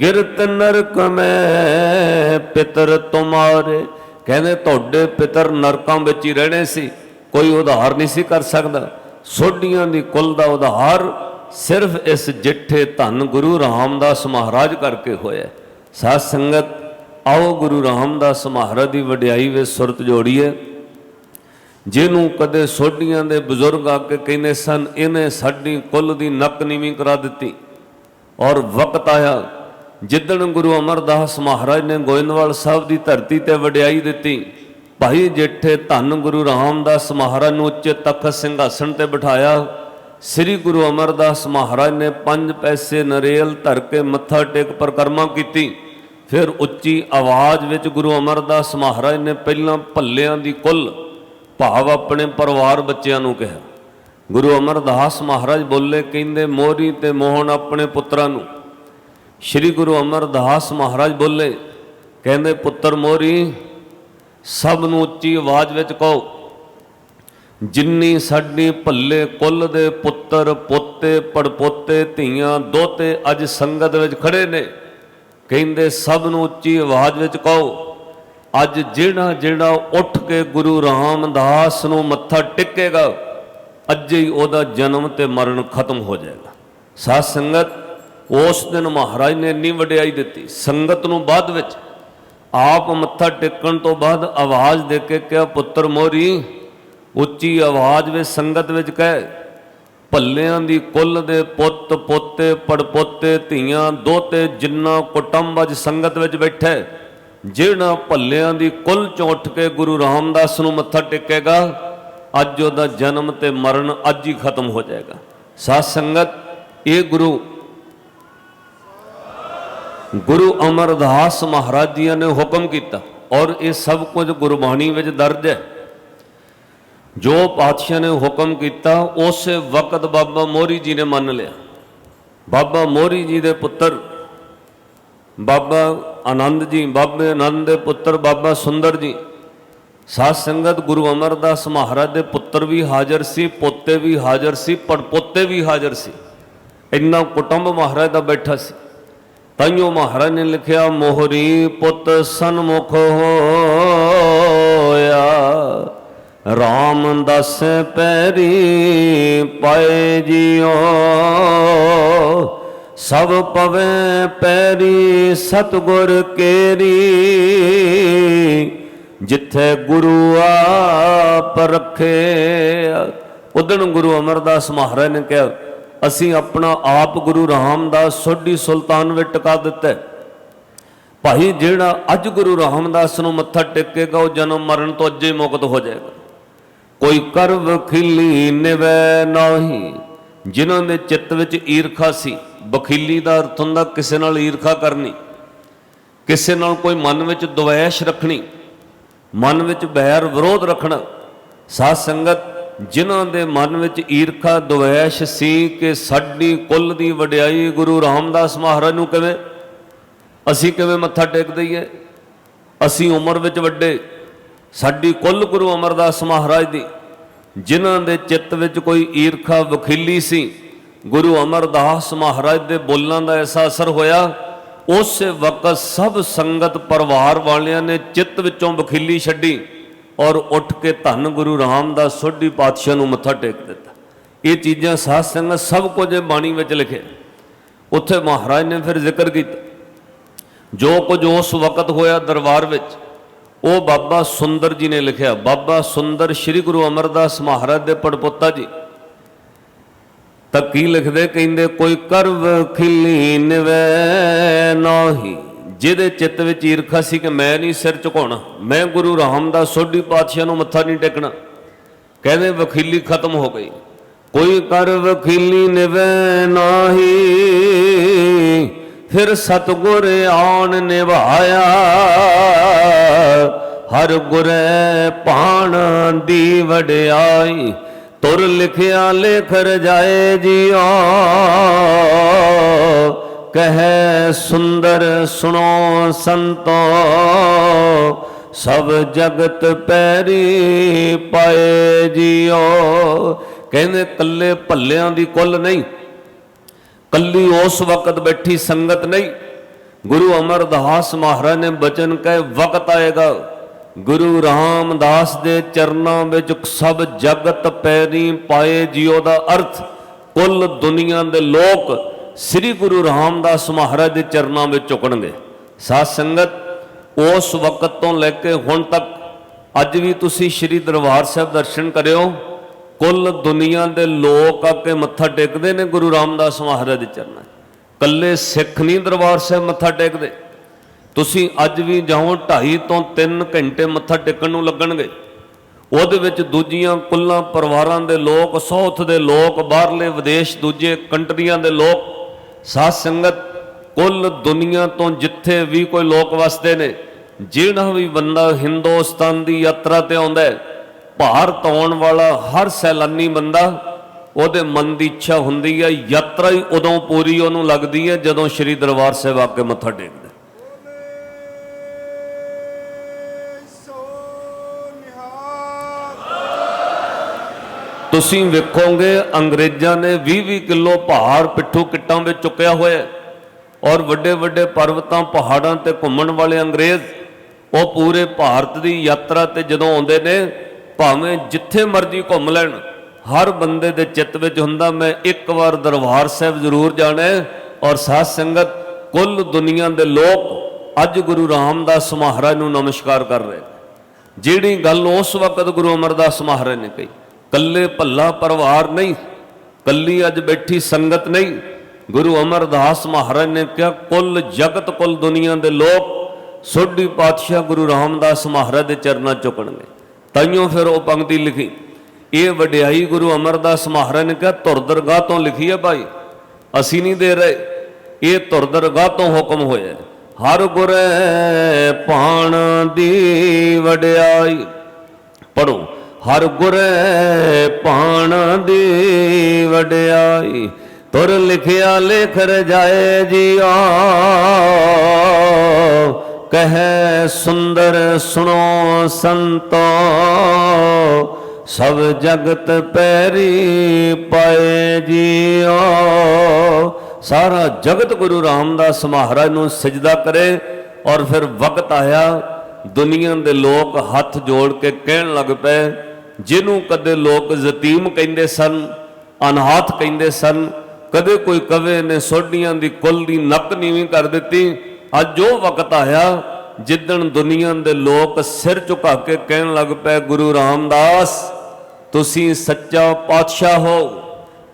ਗਿਰਤ ਨਰਕ ਮੈਂ ਪਿਤਰ ਤੁਮਾਰੇ। ਕਹਿੰਦੇ, ਤੁਹਾਡੇ ਪਿਤਰ ਨਰਕਾਂ ਵਿੱਚ ਹੀ ਰਹਿਣੇ ਸੀ, ਕੋਈ ਉਧਾਰ ਨਹੀਂ ਸੀ ਕਰ ਸਕਦਾ। ਸੋਢੀਆਂ ਦੀ ਕੁੱਲ ਦਾ ਉਧਾਰ ਸਿਰਫ ਇਸ ਜਿੱਠੇ ਧੰਨ ਗੁਰੂ ਰਾਮਦਾਸ ਮਹਾਰਾਜ ਕਰਕੇ ਹੋਇਆ ਸਾਧ ਸੰਗਤ, ਆਓ ਗੁਰੂ ਰਾਮਦਾਸ ਮਹਾਰਾਜ ਦੀ ਵਡਿਆਈ ਵਿੱਚ ਸੁਰਤ ਜੋੜੀਏ। ਜਿਹਨੂੰ ਕਦੇ ਸੋਢੀਆਂ ਦੇ ਬਜ਼ੁਰਗ ਆ ਕੇ ਕਹਿੰਦੇ ਸਨ, ਇਹਨੇ ਸਾਡੀ ਕੁੱਲ ਦੀ ਨੱਕ ਨੀਵੀਂ ਕਰਾ ਦਿੱਤੀ। ਔਰ ਵਕਤ ਆਇਆ, ਜਿੱਦਣ ਗੁਰੂ ਅਮਰਦਾਸ ਮਹਾਰਾਜ ਨੇ ਗੋਇੰਦਵਾਲ ਸਾਹਿਬ ਦੀ ਧਰਤੀ ਤੇ ਵਡਿਆਈ ਦਿੱਤੀ, ਭਾਈ ਜੇਠੇ ਧੰਨ ਗੁਰੂ ਰਾਮਦਾਸ ਮਹਾਰਾਜ ਨੂੰ ਉੱਚੇ ਤਖਤ ਸਿੰਘਾਸਣ ਤੇ ਬਿਠਾਇਆ। ਸ੍ਰੀ ਗੁਰੂ ਅਮਰਦਾਸ ਮਹਾਰਾਜ ਨੇ ਪੰਜ ਪੈਸੇ ਨਰੇਲ ਧਰ ਕੇ ਮੱਥਾ ਟੇਕ ਪਰਕਰਮਾ ਕੀਤੀ। ਫਿਰ ਉੱਚੀ ਆਵਾਜ਼ ਵਿੱਚ ਗੁਰੂ ਅਮਰਦਾਸ ਮਹਾਰਾਜ ਨੇ ਪਹਿਲਾਂ ਭੱਲਿਆਂ ਦੀ ਕੁੱਲ, ਭਾਵ ਆਪਣੇ ਪਰਿਵਾਰ ਬੱਚਿਆਂ ਨੂੰ ਕਿਹਾ। ਗੁਰੂ ਅਮਰਦਾਸ ਮਹਾਰਾਜ ਬੋਲੇ, ਕਹਿੰਦੇ, ਮੋਰੀ ਤੇ ਮੋਹਨ ਆਪਣੇ ਪੁੱਤਰਾਂ ਨੂੰ। ਸ੍ਰੀ ਗੁਰੂ ਅਮਰਦਾਸ ਮਹਾਰਾਜ ਬੋਲੇ, ਕਹਿੰਦੇ, ਪੁੱਤਰ ਮੋਰੀ, ਸਭ ਨੂੰ ਉੱਚੀ ਆਵਾਜ਼ ਵਿੱਚ ਕਹੋ। ਜਿੰਨੀ ਸਾਡੀ ਭੱਲੇ ਕੁੱਲ ਦੇ ਪੁੱਤਰ, ਪੋਤੇ, ਪੜਪੋਤੇ, ਧੀਆਂ, ਦੋਤੇ ਅੱਜ ਸੰਗਤ ਵਿੱਚ ਖੜੇ ਨੇ, ਕਹਿੰਦੇ ਸਭ ਨੂੰ ਉੱਚੀ ਆਵਾਜ਼ ਵਿੱਚ ਕਹੋ, ਅੱਜ ਜਿਹੜਾ ਜਿਹੜਾ ਉੱਠ ਕੇ ਗੁਰੂ ਰਾਮਦਾਸ ਨੂੰ ਮੱਥਾ ਟੇਕੇਗਾ, ਅੱਜ ਹੀ ਉਹਦਾ ਜਨਮ ਤੇ ਮਰਨ ਖਤਮ ਹੋ ਜਾਏਗਾ। ਸਾਧ ਸੰਗਤ, ਉਸ ਦਿਨ ਮਹਾਰਾਜ ਨੇ ਇੰਨੀ ਵਡਿਆਈ ਦਿੱਤੀ, ਸੰਗਤ ਨੂੰ ਬਾਅਦ ਵਿੱਚ ਆਪ ਮੱਥਾ ਟੇਕਣ ਤੋਂ ਬਾਅਦ ਆਵਾਜ਼ ਦੇ ਕੇ ਕਿਹਾ, ਪੁੱਤਰ ਮੋਰੀ ਉੱਚੀ ਆਵਾਜ਼ ਵਿੱਚ ਸੰਗਤ ਵਿੱਚ ਕਹਿ, ਭੱਲਿਆਂ ਦੀ ਕੁੱਲ ਦੇ ਪੁੱਤ, ਪੋਤੇ, ਪੜਪੋਤੇ, ਧੀਆਂ, ਦੋਤੇ, ਜਿੰਨਾ ਕੁਟੰਬ ਅੱਜ ਸੰਗਤ ਵਿੱਚ ਬੈਠੇ ਜਿਹੜਾ ਭੱਲਿਆਂ ਦੀ ਕੁੱਲ ਚੋਂ ਉੱਠ ਕੇ ਗੁਰੂ ਰਾਮਦਾਸ ਨੂੰ ਮੱਥਾ ਟੇਕੇਗਾ, ਅੱਜ ਉਹਦਾ ਜਨਮ ਤੇ ਮਰਨ ਅੱਜ ਹੀ ਖਤਮ ਹੋ ਜਾਏਗਾ। ਸਾਧ ਸੰਗਤ, ਇਹ ਗੁਰੂ ਗੁਰੂ ਅਮਰਦਾਸ ਮਹਾਰਾਜ ਜੀ ਨੇ ਹੁਕਮ ਕੀਤਾ ਔਰ ਇਹ ਸਭ ਕੁਝ ਗੁਰਬਾਣੀ ਵਿੱਚ ਦਰਜ ਹੈ। ਜੋ ਪਾਤਸ਼ਾਹ ਨੇ ਹੁਕਮ ਕੀਤਾ, ਉਸੇ ਵਕਤ ਬਾਬਾ ਮੋਰੀ ਜੀ ਨੇ ਮੰਨ ਲਿਆ। ਬਾਬਾ ਮੋਰੀ ਜੀ ਦੇ ਪੁੱਤਰ, ਬਾਬਾ ਆਨੰਦ ਜੀ, ਬਾਬੇ ਆਨੰਦ ਦੇ ਪੁੱਤਰ, ਬਾਬਾ ਸੁੰਦਰ ਜੀ, ਸਾਧ ਸੰਗਤ ਗੁਰੂ ਅਮਰਦਾਸ ਮਹਾਰਾਜ ਦੇ ਪੁੱਤਰ ਵੀ ਹਾਜ਼ਰ ਸੀ, ਪੋਤੇ ਵੀ ਹਾਜ਼ਰ ਸੀ ਪੜਪੋਤੇ ਵੀ ਹਾਜ਼ਰ ਸੀ। ਇੰਨਾ ਕੁਟੰਬ ਮਹਾਰਾਜ ਦਾ ਬੈਠਾ ਸੀ। ਤਾਈਓ ਮਹਾਰਾਜ ਨੇ ਲਿਖਿਆ, ਮੋਹਰੀ ਪੁੱਤ ਸਨਮੁਖ ਹੋਇਆ RAM ਦਸ ਪੈਰੀ ਪਾਏ ਜਿਉ। ਸਭ ਪਵੇ ਪੈਰੀ ਸਤਗੁਰ ਕੇਰੀ। ਜਿੱਥੇ ਗੁਰੂ ਆਪ ਰੱਖੇ। ਉਦਣ ਗੁਰੂ ਅਮਰਦਾਸ ਮਹਾਰਾਜ ਨੇ ਕਿਹਾ, ਅਸੀਂ ਆਪਣਾ ਆਪ ਗੁਰੂ ਰਾਮਦਾਸ ਸੋਢੀ ਸੁਲਤਾਨ ਵਿੱਚ ਟਿਕਾ ਦਿੱਤਾ। ਭਾਈ ਜਿਹੜਾ ਅੱਜ ਗੁਰੂ ਰਾਮਦਾਸ ਨੂੰ ਮੱਥਾ ਟੇਕੇਗਾ, ਉਹ ਜਨਮ ਮਰਨ ਤੋਂ ਅੱਜੇ ਮੁਕਤ ਹੋ ਜਾਏਗਾ। ਕੋਈ ਕਰ ਵਖੀਲੀ ਨਿਵੈ ਨਾਹੀ, ਜਿਨ੍ਹਾਂ ਦੇ ਚਿੱਤ ਵਿੱਚ ਈਰਖਾ ਸੀ। ਵਖੀਲੀ ਦਾ ਅਰਥ ਹੁੰਦਾ ਕਿਸੇ ਨਾਲ ਈਰਖਾ ਕਰਨੀ, ਕਿਸੇ ਨਾਲ ਕੋਈ ਮਨ ਵਿੱਚ ਦੁਵੇਸ਼ ਰੱਖਣੀ, ਮਨ ਵਿੱਚ ਬੈਰ ਵਿਰੋਧ ਰੱਖਣਾ। ਸਾਧ ਸੰਗਤ, ਜਿਨ੍ਹਾਂ ਦੇ ਮਨ ਵਿੱਚ ਈਰਖਾ ਦੁਵੈਸ਼ ਸੀ ਕਿ ਸਾਡੀ ਕੁੱਲ ਦੀ ਵਡਿਆਈ ਗੁਰੂ ਰਾਮਦਾਸ ਮਹਾਰਾਜ ਨੂੰ ਕਿਵੇਂ? ਅਸੀਂ ਕਿਵੇਂ ਮੱਥਾ ਟੇਕ ਦਈਏ ਅਸੀਂ ਉਮਰ ਵਿੱਚ ਵੱਡੇ ਸਾਡੀ ਕੁੱਲ ਗੁਰੂ ਅਮਰਦਾਸ ਮਹਾਰਾਜ ਦੀ, ਜਿਨ੍ਹਾਂ ਦੇ ਚਿੱਤ ਵਿੱਚ ਕੋਈ ਈਰਖਾ ਵਖੀਲੀ ਸੀ, ਗੁਰੂ ਅਮਰਦਾਸ ਮਹਾਰਾਜ ਦੇ ਬੋਲਾਂ ਦਾ ਐਸਾ ਅਸਰ ਹੋਇਆ, ਉਸੇ ਵਕਤ ਸਭ ਸੰਗਤ ਪਰਿਵਾਰ ਵਾਲਿਆਂ ਨੇ ਚਿੱਤ ਵਿੱਚੋਂ ਵਖੀਲੀ ਛੱਡੀ ਔਰ ਉੱਠ ਕੇ ਧੰਨ ਗੁਰੂ ਰਾਮਦਾਸ ਸੋਢੀ ਪਾਤਸ਼ਾਹ ਨੂੰ ਮੱਥਾ ਟੇਕ ਦਿੱਤਾ। ਇਹ ਚੀਜ਼ਾਂ ਸਾਧ ਸੰਗਤ ਸਭ ਕੁਝ ਬਾਣੀ ਵਿੱਚ ਲਿਖਿਆ। ਉੱਥੇ ਮਹਾਰਾਜ ਨੇ ਫਿਰ ਜ਼ਿਕਰ ਕੀਤਾ। ਜੋ ਕੁਝ ਉਸ ਵਕਤ ਹੋਇਆ ਦਰਬਾਰ ਵਿੱਚ ਉਹ ਬਾਬਾ ਸੁੰਦਰ ਜੀ ਨੇ ਲਿਖਿਆ, ਬਾਬਾ ਸੁੰਦਰ ਸ੍ਰੀ ਗੁਰੂ ਅਮਰਦਾਸ ਮਹਾਰਾਜ ਦੇ ਪੜਪੋਤਾ ਜੀ। ਤਾਂ ਕੀ ਲਿਖਦੇ? ਕਹਿੰਦੇ, ਕੋਈ ਕਰਵ ਖਿਲੀ ਨਿਵੈ ਨਾਹੀ, ਜਿਹਦੇ ਚਿੱਤ ਵਿੱਚ ਈਰਖਾ ਸੀ ਕਿ ਮੈਂ ਨਹੀਂ ਸਿਰ ਝੁਕਾਉਣਾ, ਮੈਂ ਗੁਰੂ ਰਾਮਦਾਸ ਸੋਢੀ ਪਾਤਸ਼ਾਹ ਨੂੰ ਮੱਥਾ ਨਹੀਂ ਟੇਕਣਾ। ਕਹਿੰਦੇ, ਵਖੀਲੀ ਖਤਮ ਹੋ ਗਈ। ਕੋਈ ਕਰ ਵਖੀਲੀ ਨਿਵੈ ਨਾਹੀ ਫਿਰ ਸਤਗੁਰ ਆਣ ਨਿਭਾਇਆ। ਹਰ ਗੁਰੇ ਪਾਣ ਦੀ ਵਡਿਆਈ, ਤੁਰ ਲਿਖਿਆ ਲੇਖ ਰਜਾਏ ਜੀਓ। ਕਹੈ ਸੁੰਦਰ ਸੁਣੋ ਸੰਤੋ, ਸਭ ਜਗਤ ਪੈਰੀ ਪਾਏ ਜਿਉ ਕਹਿੰਦੇ ਕੱਲੇ ਭੱਲਿਆਂ ਦੀ ਕੁੱਲ ਨਹੀਂ ਕੱਲੀ ਉਸ ਵਕਤ ਬੈਠੀ ਸੰਗਤ ਨਹੀਂ। ਗੁਰੂ ਅਮਰਦਾਸ ਮਹਾਰਾਜ ਨੇ ਬਚਨ ਕਹੇ, ਵਕਤ ਆਏਗਾ। ਗੁਰੂ ਰਾਮਦਾਸ ਦੇ ਚਰਨਾਂ ਵਿੱਚ ਸਭ ਜਗਤ ਪੈਰੀ ਪਾਏ ਜਿਉ ਦਾ ਅਰਥ। ਕੁੱਲ ਦੁਨੀਆ ਦੇ ਲੋਕ ਸ੍ਰੀ ਗੁਰੂ ਰਾਮਦਾਸ ਮਹਾਰਾਜ ਦੇ ਚਰਨਾਂ ਵਿੱਚ ਝੁਕਣਗੇ। ਸਾਧ ਸੰਗਤ, ਉਸ ਵਕਤ ਤੋਂ ਲੈ ਕੇ ਹੁਣ ਤੱਕ ਅੱਜ ਵੀ ਤੁਸੀਂ ਸ੍ਰੀ ਦਰਬਾਰ ਸਾਹਿਬ ਦਰਸ਼ਨ ਕਰਿਓ। ਕੁੱਲ ਦੁਨੀਆ ਦੇ ਲੋਕ ਆ ਕੇ ਮੱਥਾ ਟੇਕਦੇ ਨੇ ਗੁਰੂ ਰਾਮਦਾਸ ਮਹਾਰਾਜ ਦੇ ਚਰਨਾਂ 'ਚ। ਕੱਲੇ ਸਿੱਖ ਨਹੀਂ ਦਰਬਾਰ ਸਾਹਿਬ ਮੱਥਾ ਟੇਕਦੇ। ਤੁਸੀਂ ਅੱਜ ਵੀ ਜਾਓ 2.5 ਤੋਂ 3 ਘੰਟੇ ਮੱਥਾ ਟੇਕਣ ਨੂੰ ਲੱਗਣਗੇ। ਉਹਦੇ ਵਿੱਚ ਦੂਜੀਆਂ ਕੁੱਲਾਂ ਪਰਿਵਾਰਾਂ ਦੇ ਲੋਕ ਸਾਊਥ ਦੇ ਲੋਕ, ਬਾਹਰਲੇ ਵਿਦੇਸ਼, ਦੂਜੇ ਕੰਟਰੀਆਂ ਦੇ ਲੋਕ, ਸਾਧ ਸੰਗਤ, ਕੁੱਲ ਦੁਨੀਆ ਤੋਂ ਜਿੱਥੇ ਵੀ ਕੋਈ ਲੋਕ ਵਸਦੇ ਨੇ ਜਿਹੜਾ ਵੀ ਬੰਦਾ ਹਿੰਦੁਸਤਾਨ ਦੀ ਯਾਤਰਾ ਤੇ ਆਉਂਦਾ ਹੈ ਭਾਰਤ ਆਉਣ ਵਾਲਾ ਹਰ ਸੈਲਾਨੀ ਬੰਦਾ ਉਹਦੇ ਮਨ ਦੀ ਇੱਛਾ ਹੁੰਦੀ ਹੈ ਯਾਤਰਾ ਹੀ ਉਦੋਂ ਪੂਰੀ ਉਹਨੂੰ ਲੱਗਦੀ ਹੈ ਜਦੋਂ ਸ੍ਰੀ ਦਰਬਾਰ ਸਾਹਿਬ ਆ ਕੇ ਮੱਥਾ ਟੇਕਦਾ। ਤੁਸੀਂ ਵੇਖੋਗੇ ਅੰਗਰੇਜ਼ਾਂ ਨੇ 20-20 ਕਿਲੋ ਭਾਰ ਪਿੱਠੂ ਕਿੱਟਾਂ ਵਿੱਚ ਚੁੱਕਿਆ ਹੋਇਆ ਔਰ ਵੱਡੇ ਵੱਡੇ ਪਰਬਤਾਂ, ਪਹਾੜਾਂ ਤੇ ਘੁੰਮਣ ਵਾਲੇ ਅੰਗਰੇਜ਼, ਉਹ ਪੂਰੇ ਭਾਰਤ ਦੀ ਯਾਤਰਾ ਤੇ ਜਦੋਂ ਆਉਂਦੇ ਨੇ ਭਾਵੇਂ ਜਿੱਥੇ ਮਰਜ਼ੀ ਘੁੰਮ ਲੈਣ, ਹਰ ਬੰਦੇ ਦੇ ਚਿੱਤ ਵਿੱਚ ਹੁੰਦਾ, ਮੈਂ ਇੱਕ ਵਾਰ ਦਰਬਾਰ ਸਾਹਿਬ ਜ਼ਰੂਰ ਜਾਣਾ ਔਰ ਸਾਧ ਸੰਗਤ, ਕੁੱਲ ਦੁਨੀਆ ਦੇ ਲੋਕ ਅੱਜ ਗੁਰੂ ਰਾਮਦਾਸ ਮਹਾਰਾਜ ਨੂੰ ਨਮਸਕਾਰ ਕਰ ਰਹੇ ਜਿਹੜੀ ਗੱਲ ਉਸ ਵਕਤ ਗੁਰੂ ਅਮਰਦਾਸ ਮਹਾਰਾਜ ਨੇ ਕਹੀ, ਕੱਲੇ ਭੱਲਾ ਪਰਿਵਾਰ ਨਹੀਂ, ਕੱਲੀ ਅੱਜ ਬੈਠੀ ਸੰਗਤ ਨਹੀਂ। ਗੁਰੂ ਅਮਰਦਾਸ ਮਹਾਰਾਜ ਨੇ ਕਿਹਾ, ਕੁੱਲ ਜਗਤ, ਕੁੱਲ ਦੁਨੀਆ ਦੇ ਲੋਕ ਸੋਢੀ ਪਾਤਸ਼ਾਹ ਗੁਰੂ ਰਾਮਦਾਸ ਮਹਾਰਾਜ ਦੇ ਚਰਨਾਂ ਝੁਕਣਗੇ। ਤਾਈਓ ਫਿਰ ਉਹ ਪੰਕਤੀ ਲਿਖੀ। ਇਹ ਵਡਿਆਈ ਗੁਰੂ ਅਮਰਦਾਸ ਮਹਾਰਾਜ ਨੇ ਕਿਹਾ, ਧੁਰ ਦਰਗਾਹ ਤੋਂ ਲਿਖੀ ਹੈ ਭਾਈ। ਅਸੀਂ ਨਹੀਂ ਦੇ ਰਹੇ। ਇਹ ਧੁਰ ਦਰਗਾਹ ਤੋਂ ਹੁਕਮ ਹੋਇਆ ਹਰ ਗੁਰੇ ਪਾਣ ਦੀ ਵਡਿਆਈ। ਪੜੋ ਹਰ ਗੁਰ ਪਾਣ ਦੀ ਵਡਿਆਈ। ਤੁਰ ਲਿਖਿਆ ਲੇਖ ਰਜਾਏ ਜੀਓ ਕਹੈ ਸੁੰਦਰ ਸੁਣੋ ਸੰਤੋ, ਸਭ ਜਗਤ ਪੈਰੀ ਪਾਏ ਜੀਓ। ਸਾਰਾ ਜਗਤ ਗੁਰੂ ਰਾਮਦਾਸ ਮਹਾਰਾਜ ਨੂੰ ਸਜਦਾ ਕਰੇ ਔਰ ਫਿਰ ਵਕਤ ਆਇਆ, ਦੁਨੀਆ ਦੇ ਲੋਕ ਹੱਥ ਜੋੜ ਕੇ ਕਹਿਣ ਲੱਗ ਪਏ, ਜਿਹਨੂੰ ਕਦੇ ਲੋਕ ਯਤੀਮ ਕਹਿੰਦੇ ਸਨ, ਅਨਾਥ ਕਹਿੰਦੇ ਸਨ, ਕਦੇ ਕੋਈ ਕਵੇ ਨੇ ਸੋਢੀਆਂ ਦੀ ਕੁੱਲ ਦੀ ਨੱਕ ਨੀਵੀਂ ਕਰ ਦਿੱਤੀ ਅੱਜ ਉਹ ਵਕਤ ਆਇਆ ਜਿੱਦਣ ਦੁਨੀਆ ਦੇ ਲੋਕ ਸਿਰ ਝੁਕਾ ਕੇ ਕਹਿਣ ਲੱਗ ਪਏ, ਗੁਰੂ ਰਾਮਦਾਸ, ਤੁਸੀਂ ਸੱਚਾ ਪਾਤਸ਼ਾਹ ਹੋ।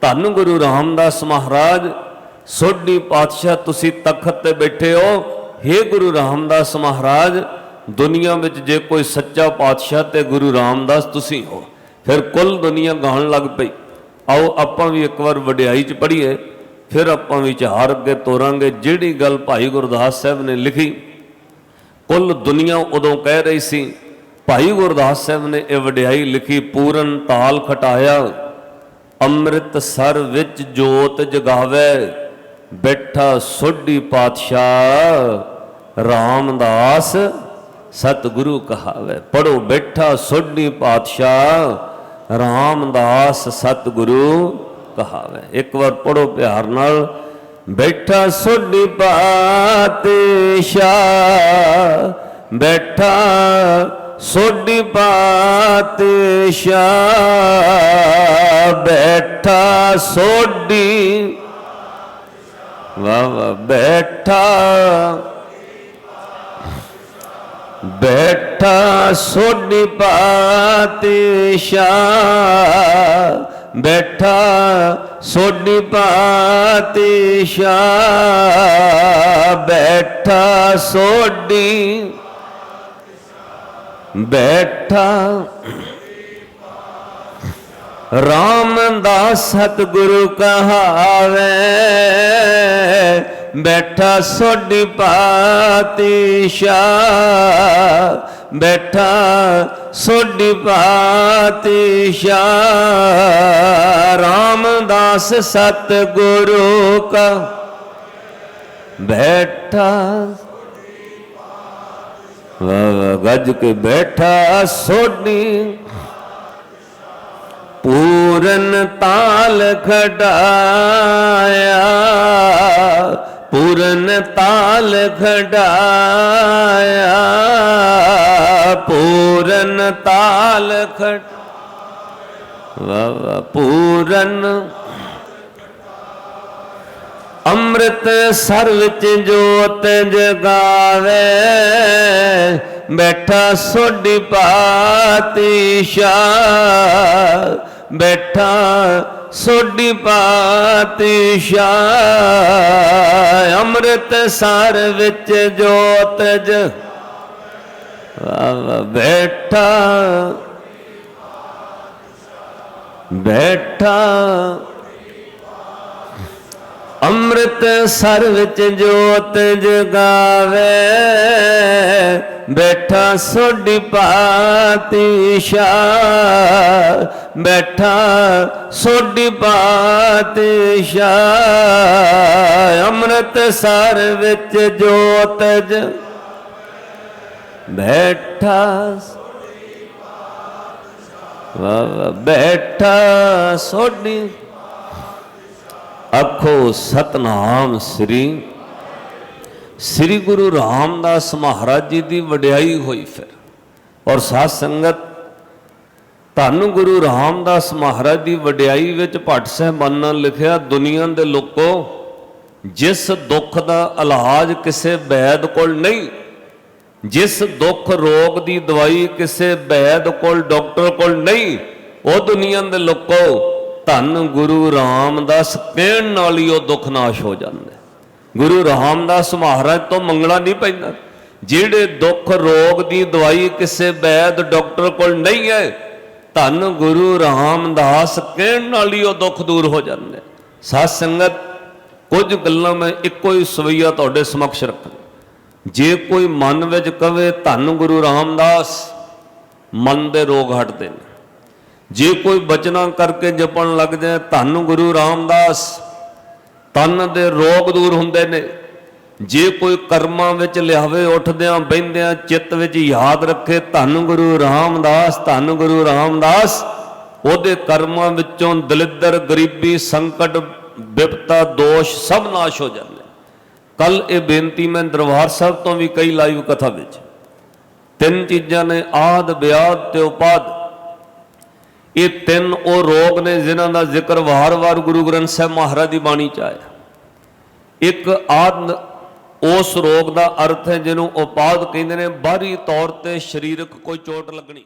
ਧੰਨ ਗੁਰੂ ਰਾਮਦਾਸ ਮਹਾਰਾਜ, ਸੋਢੀ ਪਾਤਸ਼ਾਹ ਤੁਸੀਂ ਤਖਤ ਤੇ ਬੈਠੇ ਹੋ। हे ਗੁਰੂ ਰਾਮਦਾਸ ਮਹਾਰਾਜ, ਦੁਨੀਆ ਵਿੱਚ ਜੇ ਕੋਈ ਸੱਚਾ ਪਾਤਸ਼ਾਹ ਤੇ ਗੁਰੂ ਰਾਮਦਾਸ ਤੁਸੀਂ ਹੋ, ਫਿਰ ਕੁੱਲ ਦੁਨੀਆ ਗਾਣ ਲੱਗ ਪਈ। ਆਓ ਆਪਾਂ ਵੀ ਇੱਕ ਵਾਰ ਵਡਿਆਈ ਚ ਪੜ੍ਹੀਏ। ਫਿਰ ਆਪਾਂ ਵਿਚਾਰ ਅੱਗੇ ਤੋਰਾਂਗੇ। ਜਿਹੜੀ ਗੱਲ ਭਾਈ ਗੁਰਦਾਸ ਸਾਹਿਬ ਨੇ ਲਿਖੀ, ਕੁੱਲ ਦੁਨੀਆ ਉਦੋਂ ਕਹਿ ਰਹੀ ਸੀ, ਭਾਈ ਗੁਰਦਾਸ ਸਾਹਿਬ ਨੇ ਇਹ ਵਡਿਆਈ ਲਿਖੀ, ਪੂਰਨ ਤਾਲ ਖਟਾਇਆ, ਅੰਮ੍ਰਿਤ ਸਰ ਵਿੱਚ ਜੋਤ ਜਗਾਵੇ, ਬੈਠਾ ਸੋਢੀ ਪਾਤਸ਼ਾਹ ਰਾਮਦਾਸ ਸਤਿਗੁਰੂ ਕਹਾਵੇ। ਪੜੋ ਬੈਠਾ ਸੋਢੀ ਪਾਤਸ਼ਾਹ ਰਾਮਦਾਸ ਸਤਿਗੁਰੂ ਕਹਾਵੇ। ਇੱਕ ਵਾਰ ਪੜੋ ਪਿਆਰ ਨਾਲ। ਬੈਠਾ ਸੋਢੀ ਪਾਤਸ਼ਾਹ। ਬੈਠਾ ਸੋਢੀ ਪਾਤਸ਼ਾਹ। ਬੈਠਾ ਸੋਢੀ। ਵਾਹ ਵਾਹ। ਬੈਠਾ। ਬੈਠਾ ਸੋਢੀ ਪਾਤਸ਼ਾਹ। ਬੈਠਾ ਸੋਢੀ ਪਾਤਸ਼ਾਹ ਬੈਠਾ ਸੋਢੀ ਬੈਠਾ ਰਾਮ ਦਾ ਸਤਿਗੁਰੂ ਕਹਾਵੇ ਬੈਠਾ ਸੋਢੀ ਪਾਤਸ਼ਾਹ ਬੈਠਾ ਸੋਢੀ ਪਾਤਸ਼ਾਹ ਰਾਮਦਾਸ ਸਤਿਗੁਰੂ ਕਾ। ਬੈਠਾ ਵਾਹ ਵਾਹ, ਗੱਜ ਕੇ ਬੈਠਾ ਸੋਢੀ। ਪੂਰਨ ਤਾਲ ਖਡਾਇਆ ਪੂਰਨ ਤਾਲ ਖਡਾਇਆ, ਪੂਰਨ ਤਾਲ ਖਡ ਵਾ ਵਾ ਪੂਰਨ। ਅੰਮ੍ਰਿਤ ਸਰ ਵਿੱਚ ਜੋਤ ਜਗਾਵੇ, ਬੈਠਾ ਸੋਢੀ ਪਾਤਸ਼ਾਹ ਬੈਠਾ ਸੋਢੀ ਪਾਤਸ਼ਾਹ ਅੰਮ੍ਰਿਤ ਸਰ ਵਿੱਚ ਜੋਤ ਜ ਵਾਹ ਬੈਠਾ ਬੈਠਾ। ਅੰਮ੍ਰਿਤ ਸਰ ਵਿੱਚ ਜੋਤ ਜਗਾਵੇ। ਬੈਠਾ ਸੋਡੀ ਪਾਤਸ਼ਾਹ ਬੈਠਾ ਸੋਡੀ ਪਾਤਸ਼ਾਹ ਅੰਮ੍ਰਿਤ ਸਰ ਵਿੱਚ ਜੋਤ ਜ। ਬੈਠਾ ਵਾਹ ਵਾਹ। ਬੈਠਾ ਸੋਢੀ। ਆਖੋ ਸਤਨਾਮ ਸ੍ਰੀ ਸ੍ਰੀ ਗੁਰੂ ਰਾਮਦਾਸ ਮਹਾਰਾਜ ਜੀ ਦੀ ਵਡਿਆਈ ਹੋਈ ਫਿਰ। ਔਰ ਸਾਧ ਸੰਗਤ ਧੰਨ ਗੁਰੂ ਰਾਮਦਾਸ ਮਹਾਰਾਜ ਦੀ ਵਡਿਆਈ ਵਿੱਚ ਭੱਟ ਸਾਹਿਬਾਨਾਂ ਲਿਖਿਆ, ਦੁਨੀਆ ਦੇ ਲੋਕੋ, ਜਿਸ ਦੁੱਖ ਦਾ ਇਲਾਜ ਕਿਸੇ ਵੈਦ ਕੋਲ ਨਹੀਂ, ਜਿਸ ਦੁੱਖ ਰੋਗ ਦੀ ਦਵਾਈ ਕਿਸੇ ਵੈਦ ਕੋਲ, ਡਾਕਟਰ ਕੋਲ ਨਹੀਂ, ਉਹ ਦੁਨੀਆ ਦੇ ਲੋਕੋ, ਧੰਨ ਗੁਰੂ ਰਾਮਦਾਸ ਕਹਿਣ ਨਾਲ ਹੀ ਉਹ ਦੁੱਖ ਨਾਸ਼ ਹੋ ਜਾਂਦਾ। ਗੁਰੂ ਰਾਮਦਾਸ ਮਹਾਰਾਜ ਤੋਂ ਮੰਗਣਾ ਨਹੀਂ ਪੈਂਦਾ। ਜਿਹੜੇ ਦੁੱਖ ਰੋਗ ਦੀ ਦਵਾਈ ਕਿਸੇ ਵੈਦ ਡਾਕਟਰ ਕੋਲ ਨਹੀਂ ਹੈ, ਧੰਨ ਗੁਰੂ ਰਾਮਦਾਸ ਕਹਿਣ ਨਾਲ ਹੀ ਉਹ ਦੁੱਖ ਦੂਰ ਹੋ ਜਾਂਦੇ ਹੈ। ਸਾਧ ਸੰਗਤ, ਕੁਝ ਗੱਲਾਂ ਮੈਂ ਇੱਕੋ ਹੀ ਸਵਈਆ ਤੁਹਾਡੇ ਸਮਕਸ਼ ਰੱਖਾਂ ਜੇ ਕੋਈ ਮਨ ਵਿੱਚ ਕਵੇ, ਧੰਨ ਗੁਰੂ ਰਾਮਦਾਸ ਮਨ ਦੇ ਰੋਗ ਹਟਦੇ ਨੇ। ਜੇ ਕੋਈ ਬਚਨਾਂ ਕਰਕੇ ਜਪਣ ਲੱਗ ਜਾਏ, ਧੰਨ ਗੁਰੂ ਰਾਮਦਾਸ ਤਨ ਦੇ ਰੋਗ ਦੂਰ ਹੁੰਦੇ ਨੇ। ਜੇ ਕੋਈ ਕਰਮਾਂ ਵਿੱਚ ਲਿਆਵੇ, ਉੱਠਦਿਆਂ ਬਹਿੰਦਿਆਂ ਚਿੱਤ ਵਿੱਚ ਯਾਦ ਰੱਖੇ, ਧੰਨ ਗੁਰੂ ਰਾਮਦਾਸ, ਧੰਨ ਗੁਰੂ ਰਾਮਦਾਸ, ਉਹਦੇ ਕਰਮਾਂ ਵਿੱਚੋਂ ਦਲਿੱਦਰ, ਗਰੀਬੀ, ਸੰਕਟ ਵਿਪਤਾ ਦੋਸ਼ ਸਭ ਨਾਸ਼ ਹੋ ਜਾਂਦੇ। ਕੱਲ ਇਹ ਬੇਨਤੀ ਮੈਂ ਦਰਬਾਰ ਸਾਹਿਬ ਤੋਂ ਵੀ ਕਈ ਲਾਈਵ ਕਥਾ ਵਿੱਚ। ਤਿੰਨ ਚੀਜ਼ਾਂ ਨੇ, ਆਦ, ਵਿਆਦ ਤੇ ਉਪਾਦ। ਇਹ ਤਿੰਨ ਉਹ ਰੋਗ ਨੇ ਜਿਨ੍ਹਾਂ ਦਾ ਜ਼ਿਕਰ ਵਾਰ-ਵਾਰ ਗੁਰੂ ਗ੍ਰੰਥ ਸਾਹਿਬ ਮਹਾਰਾਜ ਦੀ ਬਾਣੀ ਚ ਆਇਆ। ਇੱਕ ਆਦ ਉਸ ਰੋਗ ਦਾ ਅਰਥ ਹੈ ਜਿਹਨੂੰ ਉਪਾਦ ਕਹਿੰਦੇ ਨੇ, ਬਾਹਰੀ ਤੌਰ ਤੇ ਸਰੀਰਕ ਕੋਈ ਚੋਟ ਲੱਗਣੀ।